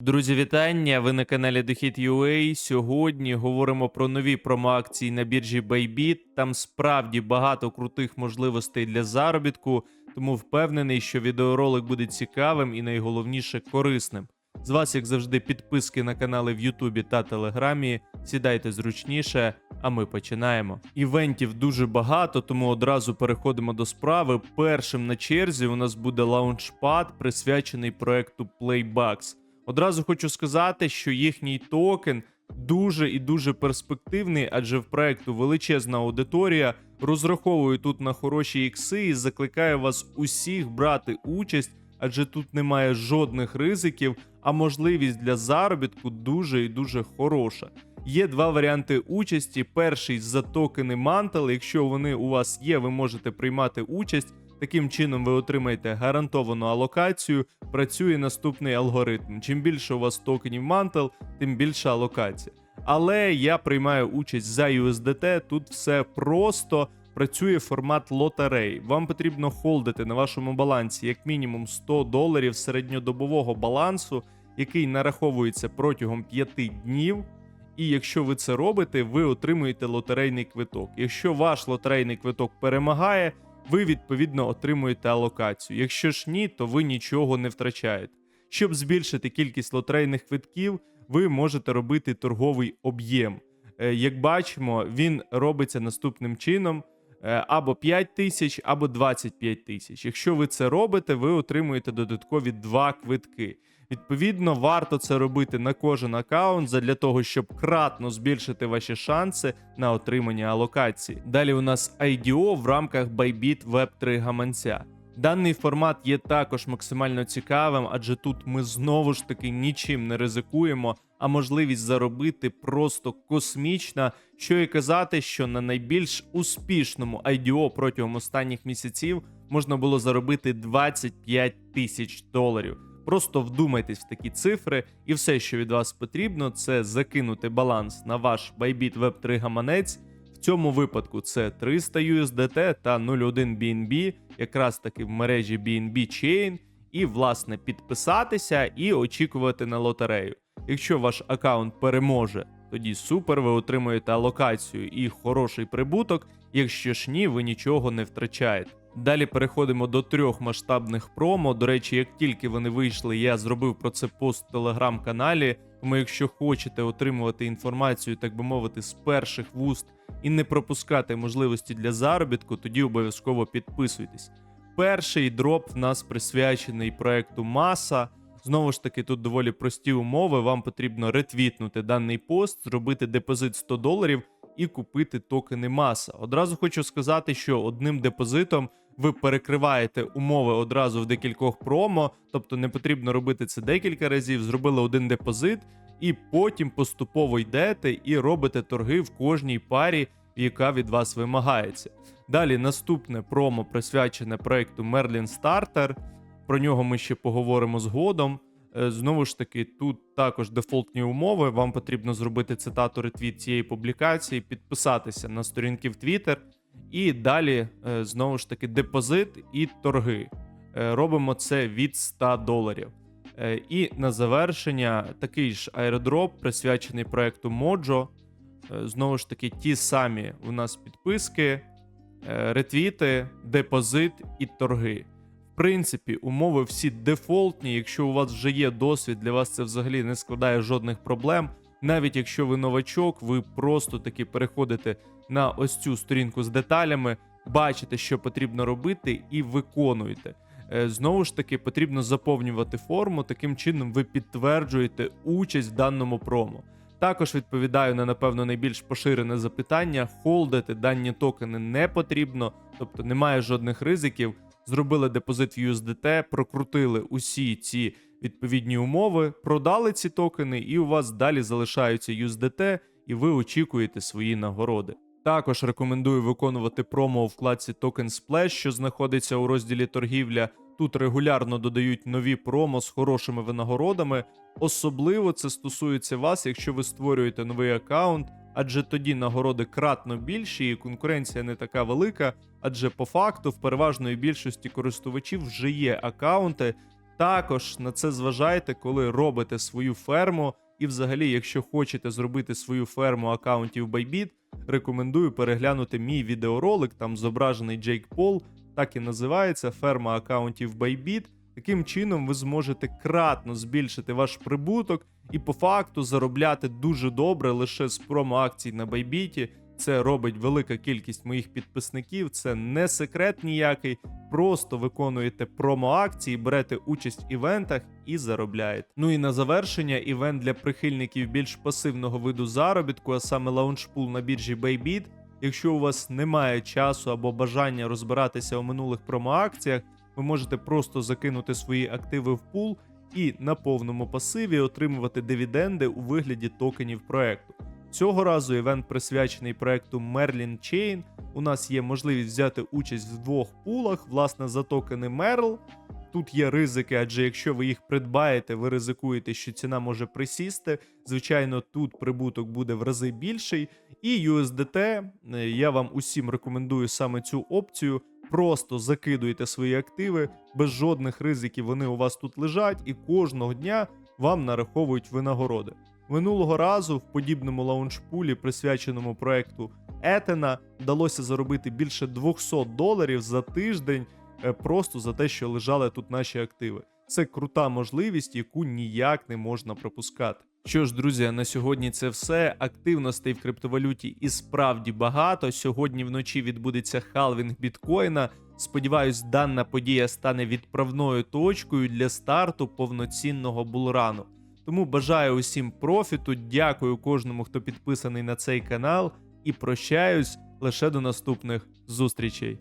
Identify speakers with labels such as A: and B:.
A: Друзі, вітання! Ви на каналі Дохід.ua. Сьогодні говоримо про нові промоакції на біржі Bybit. Там справді багато крутих можливостей для заробітку, тому впевнений, що відеоролик буде цікавим і найголовніше корисним. З вас, як завжди, підписки на канали в Ютубі та Телеграмі. Сідайте зручніше, а ми починаємо. Івентів дуже багато, тому одразу переходимо до справи. Першим на черзі у нас буде лаунчпад, присвячений проекту Playbucks. Одразу хочу сказати, що їхній токен дуже і дуже перспективний, адже в проекту величезна аудиторія. Розраховую тут на хороші ікси і закликаю вас усіх брати участь, адже тут немає жодних ризиків, а можливість для заробітку дуже і дуже хороша. Є два варіанти участі. Перший за токени Mantle. Якщо вони у вас є, ви можете приймати участь. Таким чином ви отримаєте гарантовану алокацію. Працює наступний алгоритм. Чим більше у вас токенів Mantle, тим більша алокація. Але я приймаю участь за USDT. Тут все просто працює формат лотерей. Вам потрібно холдити на вашому балансі як мінімум 100 доларів середньодобового балансу, який нараховується протягом 5 днів. І якщо ви це робите, ви отримуєте лотерейний квиток. Якщо ваш лотерейний квиток перемагає, ви відповідно отримуєте алокацію. Якщо ж ні, то ви нічого не втрачаєте. Щоб збільшити кількість лотерейних квитків, ви можете робити торговий об'єм. Е, Як бачимо, він робиться наступним чином: е, або 5 тисяч, або 25 тисяч. Якщо ви це робите, ви отримуєте додаткові два квитки. Відповідно, варто це робити на кожен аккаунт задля того, щоб кратно збільшити ваші шанси на отримання алокації. Далі у нас IDO в рамках Bybit Web3 гаманця. Даний формат є також максимально цікавим, адже тут ми знову ж таки нічим не ризикуємо, а можливість заробити просто космічна. Що і казати, що на найбільш успішному IDO протягом останніх місяців можна було заробити 25 тисяч доларів. Просто вдумайтесь в такі цифри, і все, що від вас потрібно, це закинути баланс на ваш Bybit Web3 гаманець. В цьому випадку це 300 USDT та 0,1 BNB, якраз таки в мережі BNB Chain, і, власне, підписатися і очікувати на лотерею. Якщо ваш аккаунт переможе, тоді супер, ви отримуєте алокацію і хороший прибуток. Якщо ж ні, ви нічого не втрачаєте. Далі переходимо до трьох масштабних промо. До речі, як тільки вони вийшли, я зробив про це пост в телеграм-каналі. Тому, якщо хочете отримувати інформацію, так би мовити, з перших вуст і не пропускати можливості для заробітку, тоді обов'язково підписуйтесь. Перший дроп в нас присвячений проекту Маса. Знову ж таки, тут доволі прості умови. Вам потрібно ретвітнути даний пост, зробити депозит 100 доларів і купити токени маса. Одразу хочу сказати, що одним депозитом ви перекриваєте умови одразу в декількох промо, тобто не потрібно робити це декілька разів. Зробили один депозит, і потім поступово йдете і робите торги в кожній парі, яка від вас вимагається. Далі наступне промо присвячене проекту Merlin Starter. Про нього ми ще поговоримо згодом. Е, Знову ж таки, тут також дефолтні умови. Вам потрібно зробити цитату ретвіт цієї публікації, підписатися на сторінки в Twitter, і далі е, знову ж таки депозит і торги. Е, Робимо це від 100 доларів. І на завершення такий ж аеродроп, присвячений проекту. Е, Знову ж таки, ті самі у нас підписки, ретвіти, депозит і торги. Принципі, умови всі дефолтні. Якщо у вас вже є досвід, для вас це взагалі не складає жодних проблем. Навіть якщо ви новачок, ви просто таки переходите на ось цю сторінку з деталями, бачите, що потрібно робити, і виконуєте. Е, Знову ж таки, потрібно заповнювати форму. Таким чином, ви підтверджуєте участь в даному промо. Також відповідаю на напевно найбільш поширене запитання: холдити дані токени не потрібно, тобто немає жодних ризиків. Зробили депозит в USDT, прокрутили усі ці відповідні умови, продали ці токени, і у вас далі залишаються USDT, і ви очікуєте свої нагороди. Також рекомендую виконувати промо у вкладці Token Splash, що знаходиться у розділі торгівля. Тут регулярно додають нові промо з хорошими винагородами. Особливо це стосується вас, якщо ви створюєте новий аккаунт, адже тоді нагороди кратно більші і конкуренція не така велика. Адже по факту в переважної більшості користувачів вже є аккаунти, Також на це зважайте, коли робите свою ферму. І взагалі, якщо хочете зробити свою ферму аккаунтів Bybit, рекомендую переглянути мій відеоролик, там зображений Джейк Пол, так і називається ферма аккаунтів Bybit. Таким чином ви зможете кратно збільшити ваш прибуток і по факту заробляти дуже добре лише з промо-акцій на Bybit. Це робить велика кількість моїх підписників. Це не секрет ніякий. Просто виконуєте промо-акції, берете участь в івентах і заробляєте. Ну і на завершення івент для прихильників більш пасивного виду заробітку, а саме лаунчпул на біржі Bybit. Якщо у вас немає часу або бажання розбиратися у минулих промо-акціях, ви можете просто закинути свої активи в пул і на повному пасиві отримувати дивіденди у вигляді токенів проекту. Цього разу івент присвячений проекту Merlin Chain. У нас є можливість взяти участь в двох пулах, власне, за токени Merl. Тут є ризики, адже якщо ви їх придбаєте, ви ризикуєте, що ціна може присісти. Звичайно, тут прибуток буде в рази більший. І USDT, е, я вам усім рекомендую саме цю опцію. Просто закидуйте свої активи, без жодних ризиків вони у вас тут лежать, і кожного дня вам нараховують винагороди. Минулого разу в подібному лаунчпулі, присвяченому проекту Етена, вдалося заробити більше 200 доларів за тиждень е, просто за те, що лежали тут наші активи. Це крута можливість, яку ніяк не можна пропускати. Що ж, друзі, на сьогодні це все. Активностей в криптовалюті і справді багато. Сьогодні вночі відбудеться халвінг біткоїна. Сподіваюсь, дана подія стане відправною точкою для старту повноцінного булрану. Тому бажаю усім профіту, дякую кожному, хто підписаний на цей канал, і прощаюсь лише до наступних зустрічей.